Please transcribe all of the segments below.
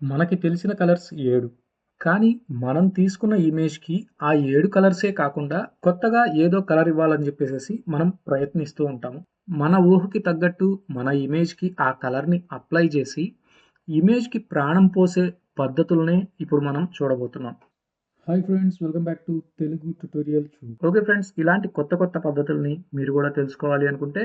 మనకి తెలిసిన కలర్స్ ఏడు. కానీ మనం తీసుకున్న ఇమేజ్కి ఆ ఏడు కలర్సే కాకుండా కొత్తగా ఏదో కలర్ ఇవ్వాలని చెప్పేసి మనం ప్రయత్నిస్తూ ఉంటాము. మన ఊహకి తగ్గట్టు మన ఇమేజ్కి ఆ కలర్ని అప్లై చేసి ఇమేజ్కి ప్రాణం పోసే పద్ధతులనే ఇప్పుడు మనం చూడబోతున్నాం. Hi friends welcome back to Telugu tutorial okay friends ఇలాంటి కొత్త కొత్త పద్ధతుల్ని మీరు కూడా తెలుసుకోవాలి అనుకుంటే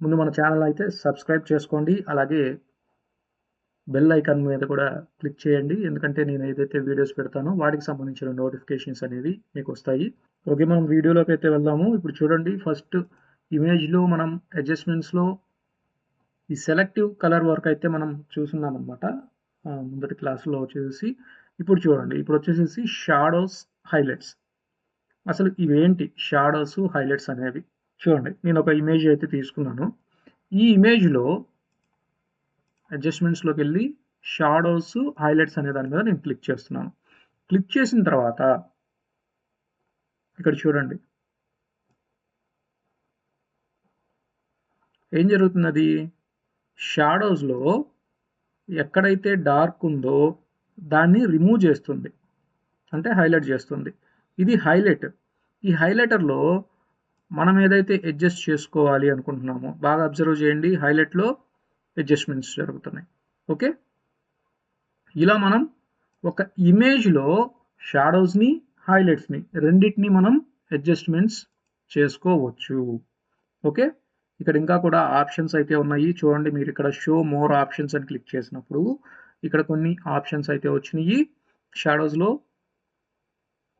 ముందు మన ఛానల్ అయితే సబ్స్క్రైబ్ చేసుకోండి. అలాగే బెల్ ఐకాన్ మీద కూడా క్లిక్ చేయండి. ఎందుకంటే నేను ఏదైతే వీడియోస్ పెడతానో వాటికి సంబంధించిన నోటిఫికేషన్స్ అనేవి మీకు వస్తాయి. ఓకే మనం వీడియోలోకి అయితే వెళ్దాము. ఇప్పుడు చూడండి ఫస్ట్ ఇమేజ్లో మనం అడ్జస్ట్మెంట్స్లో ఈ సెలెక్టివ్ కలర్ వర్క్ అయితే మనం చూస్తున్నాం అనమాట ముందటి క్లాస్లో వచ్చేసి ఇప్పుడు చూడండి ఇప్పుడు వచ్చేసేసి షాడోస్ హైలైట్స్. అసలు ఇవేంటి షాడోస్ హైలైట్స్ అనేవి? చూడండి నేను ఒక ఇమేజ్ అయితే తీసుకున్నాను. ఈ ఇమేజ్లో అడ్జస్ట్మెంట్స్లోకి వెళ్ళి షాడోస్ హైలైట్స్ అనే దాని మీద నేను క్లిక్ చేస్తున్నాను. క్లిక్ చేసిన తర్వాత ఇక్కడ చూడండి. ఏం జరుగుతున్నది? షాడోస్లో ఎక్కడైతే డార్క్ ఉందో దాన్ని రిమూవ్ చేస్తుంది. అంటే హైలైట్ చేస్తుంది. ఇది హైలైట్. ఈ హైలైటర్లో మనం ఏదైతే అడ్జస్ట్ చేసుకోవాలి అనుకుంటున్నామో బాగా అబ్జర్వ్ చేయండి హైలైట్లో. అడ్జస్ట్మెంట్స్ జరుగుతున్నాయి. ఓకే ఇలా మనం ఒక ఇమేజ్లో షాడోస్ని హైలైట్స్ని రెండింటిని మనం అడ్జస్ట్మెంట్స్ చేసుకోవచ్చు. ఓకే ఇక్కడ ఇంకా కూడా ఆప్షన్స్ అయితే ఉన్నాయి. చూడండి మీరు ఇక్కడ షో మోర్ ఆప్షన్స్ అని క్లిక్ చేసినప్పుడు ఇక్కడ కొన్ని ఆప్షన్స్ అయితే వచ్చినాయి. షాడోస్లో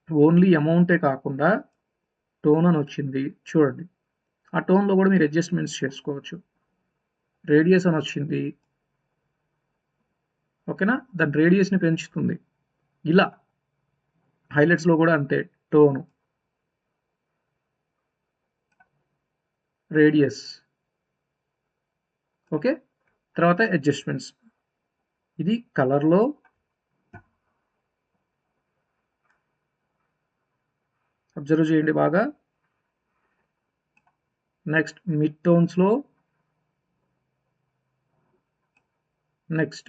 ఓన్లీ అమౌంటే కాకుండా టోన్ అని వచ్చింది. చూడండి. ఆ టోన్లో కూడా మీరు అడ్జస్ట్మెంట్స్ చేసుకోవచ్చు. రేడియస్ అని వచ్చింది. ఓకేనా? దాని రేడియస్ని పెంచుతుంది. ఇలా. హైలైట్స్లో కూడా అంతే. Tone radius okay? తర్వాత అడ్జస్ట్మెంట్స్ ఇది కలర్లో అబ్జర్వ్ చేయండి బాగా. నెక్స్ట్ మిడ్ టోన్స్లో నెక్స్ట్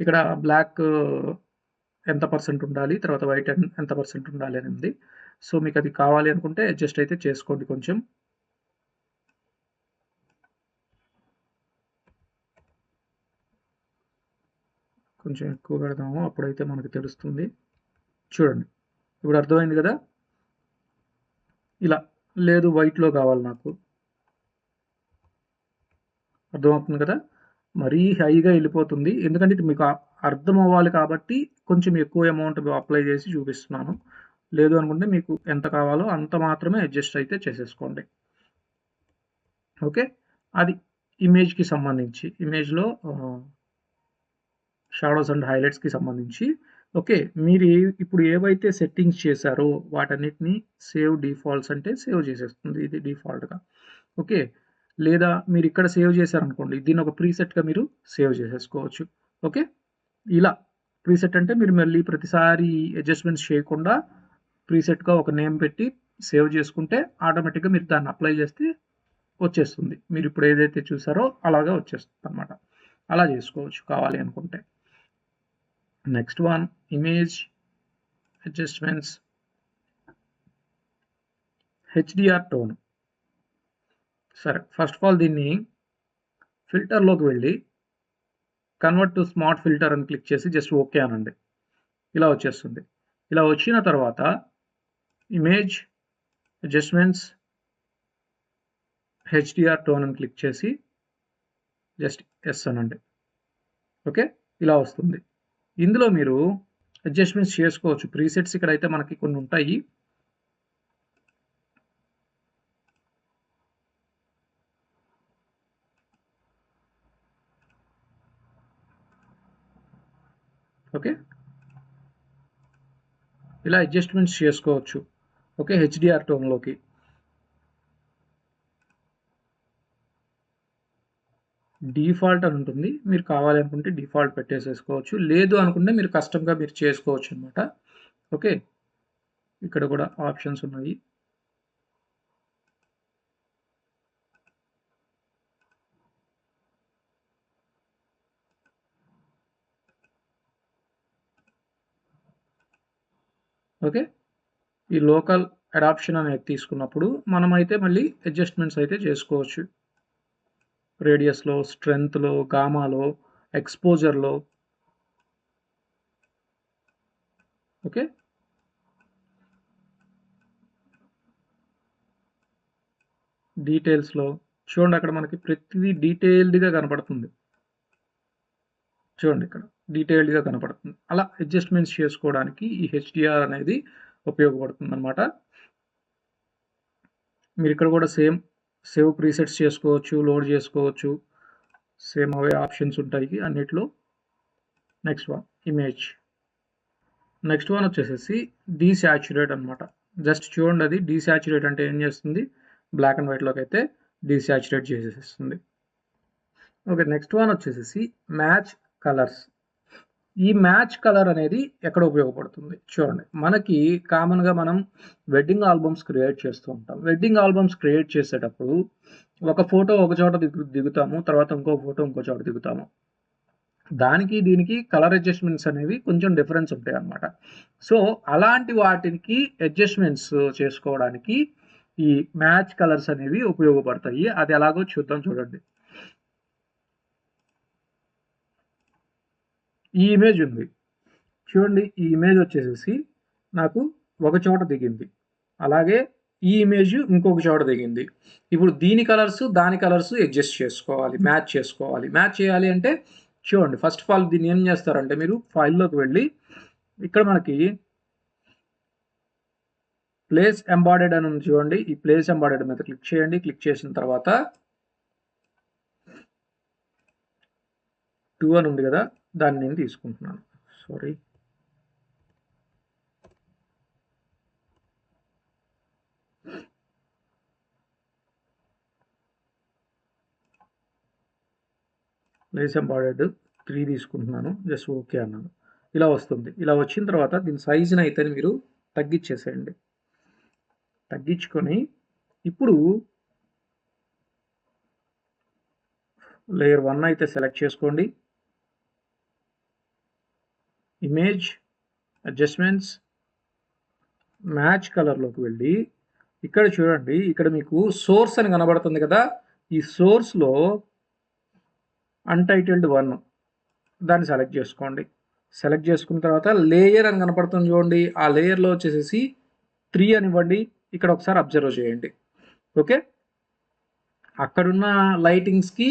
ఇక్కడ బ్లాక్ ఎంత పర్సెంట్ ఉండాలి? తర్వాత వైట్ ఎంత పర్సెంట్ ఉండాలి అని ఉంది సో మీకు అది కావాలి అనుకుంటే అడ్జస్ట్ అయితే చేసుకోండి కొంచెం. కొంచెం ఎక్కువ పెడదాము అప్పుడైతే మనకు తెలుస్తుంది. చూడండి ఇప్పుడు అర్థమైంది కదా? ఇలా లేదు వైట్లో కావాలి నాకు. అర్థమవుతుంది కదా? మరీ హైగా వెళ్ళిపోతుంది. ఎందుకంటే ఇది మీకు అర్థం అవ్వాలి కాబట్టి కొంచెం ఎక్కువ అమౌంట్ అప్లై చేసి చూపిస్తున్నాను. లేదు అనుకుంటే మీకు ఎంత కావాలో అంత మాత్రమే అడ్జస్ట్ అయితే చేసేసుకోండి. ఓకే? అది ఇమేజ్కి సంబంధించి. ఇమేజ్లో షాడోస్ అండ్ హైలైట్స్కి సంబంధించి. ఓకే? మీరు ఇప్పుడు ఏవైతే సెట్టింగ్స్ చేశారో వాటన్నిటిని సేవ్ డిఫాల్ట్స్ అంటే సేవ్ చేసేస్తుంది. ఇది డిఫాల్ట్గా ఓకే? లేదా మీరు ఇక్కడ సేవ్ చేశారనుకోండి దీన్ని ఒక ప్రీసెట్గా మీరు సేవ్ చేసేసుకోవచ్చు. ఓకే? ఇలా ప్రీసెట్ అంటే మీరు మళ్ళీ ప్రతిసారి అడ్జస్ట్మెంట్స్ చేయకుండా ప్రీసెట్గా ఒక నేమ్ పెట్టి సేవ్ చేసుకుంటే ఆటోమేటిక్గా మీరు దాన్ని అప్లై చేస్తే వచ్చేస్తుంది. మీరు ఇప్పుడు ఏదైతే చూసారో అలాగా వచ్చేస్తుంది అనమాట అలా చేసుకోవచ్చు కావాలి అనుకుంటే. Next one image adjustments HDR tone సరే ఫస్ట్ ఆఫ్ ఆల్ దీన్ని ఫిల్టర్లోకి వెళ్ళి కన్వర్ట్ టు స్మార్ట్ ఫిల్టర్ అని క్లిక్ చేసి జస్ట్ ఓకే అనండి. ఇలా వచ్చేస్తుంది. ఇలా వచ్చిన తర్వాత ఇమేజ్ అడ్జస్ట్మెంట్స్ హెచ్డిఆర్ టోన్ అని క్లిక్ చేసి జస్ట్ ఎస్ అనండి. ఓకే ఇలా వస్తుంది. ఇందులో మీరు అడ్జస్ట్మెంట్స్ చేసుకోవచ్చు. ప్రీసెట్స్ ఇక్కడ అయితే మనకి కొన్ని ఉంటాయి. ఓకే? ఇలా అడ్జస్ట్మెంట్స్ చేసుకోవచ్చు. Okay HDR టోన్లోకి. డిఫాల్ట్ అని ఉంటుంది. మీరు కావాలనుకుంటే డిఫాల్ట్ పెట్టేసేసుకోవచ్చు. లేదు అనుకుంటే మీరు కస్టమ్గా మీరు చేసుకోవచ్చు అనమాట ఓకే? ఇక్కడ కూడా ఆప్షన్స్ ఉన్నాయి. ఓకే? ఈ లోకల్ అడాప్షన్ అనేది తీసుకున్నప్పుడు మనమైతే మళ్ళీ అడ్జస్ట్మెంట్స్ అయితే చేసుకోవచ్చు. రేడియస్లో స్ట్రెంగ్త్లో గామాలో ఎక్స్పోజర్లో. ఓకే? డీటెయిల్స్లో. చూడండి అక్కడ మనకి ప్రతిదీ డీటెయిల్డ్గా కనపడుతుంది. చూడండి ఇక్కడ డీటెయిల్డ్గా కనపడుతుంది. అలా అడ్జస్ట్మెంట్స్ చేసుకోవడానికి ఈ హెచ్డిఆర్ అనేది ఉపయోగపడుతుంది అనమాట మీరు ఇక్కడ కూడా సేమ్ సేవ్ ప్రీసెట్స్ చేసుకోవచ్చు లోడ్ చేసుకోవచ్చు. సేమ్ అవే ఆప్షన్స్ ఉంటాయి అన్నిట్లో. Next one image next one వచ్చేసేసి డీసాచురేట్ అనమాట జస్ట్ చూడండి అది డీసాచురేట్ అంటే ఏం చేస్తుంది? బ్లాక్ అండ్ వైట్లోకి అయితే డీసాచురేట్ చేసేస్తుంది. ఓకే నెక్స్ట్ వన్ వచ్చేసేసి మ్యాచ్ కలర్స్. ఈ మ్యాచ్ కలర్ అనేది ఎక్కడ ఉపయోగపడుతుంది? చూడండి. మనకి కామన్గా మనం వెడ్డింగ్ ఆల్బమ్స్ క్రియేట్ చేస్తూ ఉంటాం. వెడ్డింగ్ ఆల్బమ్స్ క్రియేట్ చేసేటప్పుడు ఒక ఫోటో ఒక చోట దిగు దిగుతాము తర్వాత ఇంకో ఫోటో ఇంకో చోట దిగుతాము. దానికి దీనికి కలర్ అడ్జస్ట్మెంట్స్ అనేవి కొంచెం డిఫరెన్స్ ఉంటాయి అన్నమాట. సో అలాంటి వాటికి అడ్జస్ట్మెంట్స్ చేసుకోవడానికి ఈ మ్యాచ్ కలర్స్ అనేవి ఉపయోగపడతాయి. అది ఎలాగో చూద్దాం చూడండి. ఈ ఇమేజ్ ఉంది. చూడండి ఈ ఇమేజ్ వచ్చేసేసి నాకు ఒక చోట దిగింది. అలాగే ఈ ఇమేజ్ ఇంకొక చోట దిగింది. ఇప్పుడు దీని కలర్స్ దాని కలర్స్ అడ్జస్ట్ చేసుకోవాలి మ్యాచ్ చేసుకోవాలి. మ్యాచ్ చేయాలి అంటే చూడండి ఫస్ట్ ఆఫ్ ఆల్ దీన్ని ఏం చేస్తారంటే మీరు ఫైల్లోకి వెళ్ళి ఇక్కడ మనకి ప్లేస్ ఎంబాడెడ్ అని ఉంది చూడండి. ఈ ప్లేస్ ఎంబాడెడ్ మీద క్లిక్ చేయండి. క్లిక్ చేసిన తర్వాత టూ అని ఉంది కదా. దాన్ని నేను తీసుకుంటున్నాను. సారీ లేస్ ఎంబాడెడ్ త్రీ తీసుకుంటున్నాను. జస్ట్ ఓకే అన్నాను. ఇలా వస్తుంది. ఇలా వచ్చిన తర్వాత దీని సైజుని అయితే మీరు తగ్గించేసేయండి తగ్గించుకొని ఇప్పుడు లేయర్ వన్ అయితే సెలెక్ట్ చేసుకోండి. ఇమేజ్ అడ్జస్ట్మెంట్స్ మ్యాచ్ కలర్లోకి వెళ్ళి ఇక్కడ చూడండి ఇక్కడ మీకు సోర్స్ అని కనబడుతుంది కదా ఈ సోర్స్లో అన్టైటిల్డ్ వన్ దాన్ని సెలెక్ట్ చేసుకోండి. సెలెక్ట్ చేసుకున్న తర్వాత లేయర్ అని కనపడుతుంది చూడండి ఆ లేయర్లో వచ్చేసేసి త్రీ అని ఇవ్వండి ఇక్కడ ఒకసారి అబ్జర్వ్ చేయండి. ఓకే అక్కడున్న లైటింగ్స్కి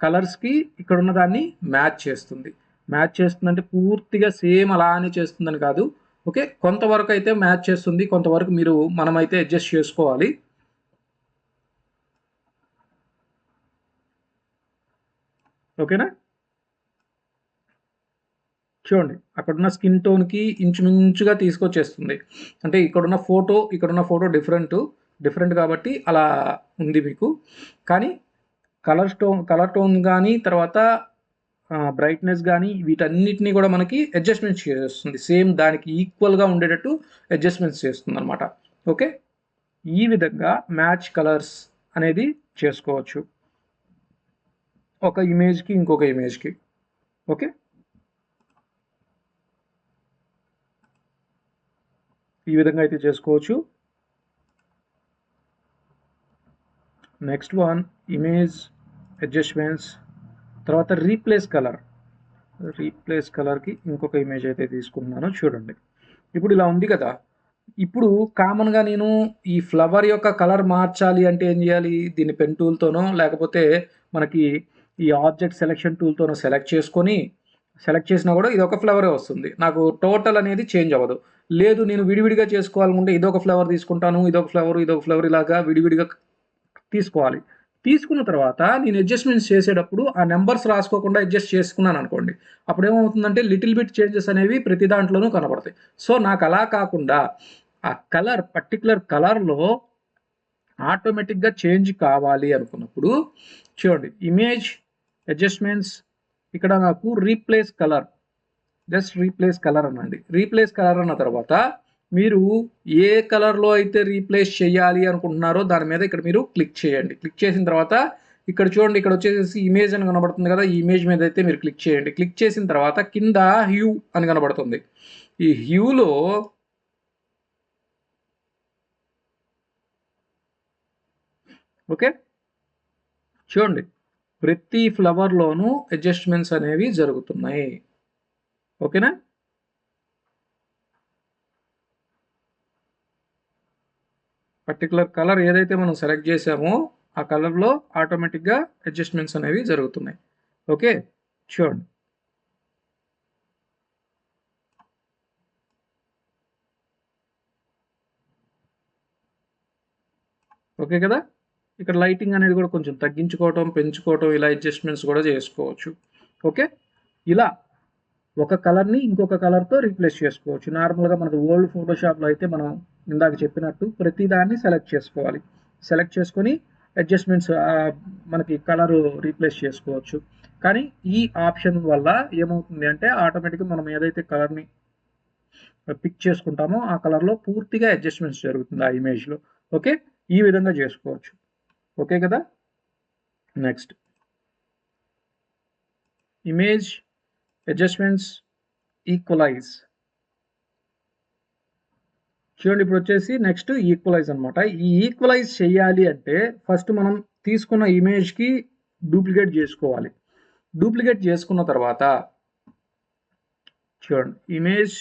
కలర్స్కి ఇక్కడున్న దాన్ని మ్యాచ్ చేస్తుంది. మ్యాచ్ చేస్తుందంటే పూర్తిగా సేమ్ అలానే చేస్తుందని కాదు. ఓకే? కొంతవరకు అయితే మ్యాచ్ చేస్తుంది. కొంతవరకు మీరు మనమైతే అడ్జస్ట్ చేసుకోవాలి. ఓకేనా? చూడండి. అక్కడున్న స్కిన్ టోన్కి ఇంచుమించుగా తీసుకొచ్చేస్తుంది. అంటే ఇక్కడున్న ఫోటో ఇక్కడున్న ఫోటో డిఫరెంట్. డిఫరెంట్ కాబట్టి అలా ఉంది మీకు. కానీ కలర్ టోన్ కలర్ టోన్ కానీ తర్వాత బ్రైట్నెస్ కానీ వీటన్నిటిని కూడా మనకి అడ్జస్ట్మెంట్స్ చేస్తుంది. సేమ్ దానికి ఈక్వల్గా ఉండేటట్టు అడ్జస్ట్మెంట్స్ చేస్తుంది అనమాట ఓకే ఈ విధంగా మ్యాచ్ కలర్స్ అనేది చేసుకోవచ్చు. ఒక ఇమేజ్కి ఇంకొక ఇమేజ్కి ఓకే ఈ విధంగా అయితే చేసుకోవచ్చు. నెక్స్ట్ వన్ ఇమేజ్ అడ్జస్ట్మెంట్స్ తర్వాత రీప్లేస్ కలర్ రీప్లేస్ కలర్కి ఇంకొక ఇమేజ్ అయితే తీసుకున్నాను చూడండి. ఇప్పుడు ఇలా ఉంది కదా. ఇప్పుడు కామన్గా నేను ఈ ఫ్లవర్ యొక్క కలర్ మార్చాలి అంటే ఏం చేయాలి? దీన్ని పెన్ టూల్తోనో లేకపోతే మనకి ఈ ఆబ్జెక్ట్ సెలెక్షన్ టూల్తోనో సెలెక్ట్ చేసుకొని సెలెక్ట్ చేసినా కూడా ఇది ఒక ఫ్లవరే వస్తుంది. నాకు టోటల్ అనేది చేంజ్ అవ్వదు. లేదు నేను విడివిడిగా చేసుకోవాలనుకుంటే ఇదొక ఫ్లవర్ తీసుకుంటాను ఇదొక ఫ్లవర్ ఇదొక ఫ్లవర్ ఇలాగా విడివిడిగా తీసుకోవాలి. తీసుకున్న తర్వాత నేను అడ్జస్ట్మెంట్స్ చేసేటప్పుడు ఆ నెంబర్స్ రాసుకోకుండా అడ్జస్ట్ చేసుకున్నాను అనుకోండి. అప్పుడు ఏమవుతుందంటే లిటిల్ బిట్ చేంజెస్ అనేవి ప్రతి దాంట్లోనూ కనబడతాయి. సో నాకు అలా కాకుండా ఆ కలర్ పర్టికులర్ కలర్లో ఆటోమేటిక్గా చేంజ్ కావాలి అనుకున్నప్పుడు చూడండి ఇమేజ్ అడ్జస్ట్మెంట్స్ ఇక్కడ నాకు replace color just replace color అనండి. రీప్లేస్ కలర్ అన్న తర్వాత మీరు ఏ కలర్లో అయితే రీప్లేస్ చేయాలి అనుకుంటున్నారో దాని మీద ఇక్కడ మీరు క్లిక్ చేయండి. క్లిక్ చేసిన తర్వాత ఇక్కడ చూడండి ఇక్కడ వచ్చేసి ఇమేజ్ అని కనబడుతుంది కదా ఈ ఇమేజ్ మీద అయితే మీరు క్లిక్ చేయండి. క్లిక్ చేసిన తర్వాత కింద హ్యూ అని కనబడుతుంది. ఈ హ్యూలో ఓకే? చూడండి ప్రతి ఫ్లవర్లోనూ అడ్జస్ట్మెంట్స్ అనేవి జరుగుతున్నాయి. ఓకేనా? పర్టికులర్ కలర్ ఏదైతే మనం సెలెక్ట్ చేసామో ఆ కలర్లో ఆటోమేటిక్గా అడ్జస్ట్మెంట్స్ అనేవి జరుగుతున్నాయి. ఓకే చూడండి ఓకే కదా? ఇక్కడ లైటింగ్ అనేది కూడా కొంచెం తగ్గించుకోవటం పెంచుకోవటం ఇలా అడ్జస్ట్మెంట్స్ కూడా చేసుకోవచ్చు. ఓకే ఇలా ఒక కలర్ని ఇంకొక కలర్తో రీప్లేస్ చేసుకోవచ్చు. నార్మల్గా మనకు ఓల్డ్ ఫోటోషాప్లో అయితే మనం ఇందాక చెప్పినట్టు ప్రతి దాన్ని సెలెక్ట్ చేసుకోవాలి. సెలెక్ట్ చేసుకొని అడ్జస్ట్మెంట్స్ మనకి కలర్ రీప్లేస్ చేసుకోవచ్చు. కానీ ఈ ఆప్షన్ వల్ల ఏమవుతుంది అంటే ఆటోమేటిక్గా మనం ఏదైతే కలర్ని పిక్ చేసుకుంటామో ఆ కలర్లో పూర్తిగా అడ్జస్ట్మెంట్స్ జరుగుతుంది ఆ ఇమేజ్లో ఓకే ఈ విధంగా చేసుకోవచ్చు. ఓకే కదా? నెక్స్ట్ ఇమేజ్ అడ్జస్ట్మెంట్స్ ఈక్వలైజ్ చూడండి ఇప్పుడు వచ్చేసి నెక్స్ట్ ఈక్వలైజ్ అనమాట ఈ ఈక్వలైజ్ చేయాలి అంటే ఫస్ట్ మనం తీసుకున్న ఇమేజ్కి డూప్లికేట్ చేసుకోవాలి. డూప్లికేట్ చేసుకున్న తర్వాత చూడండి ఇమేజ్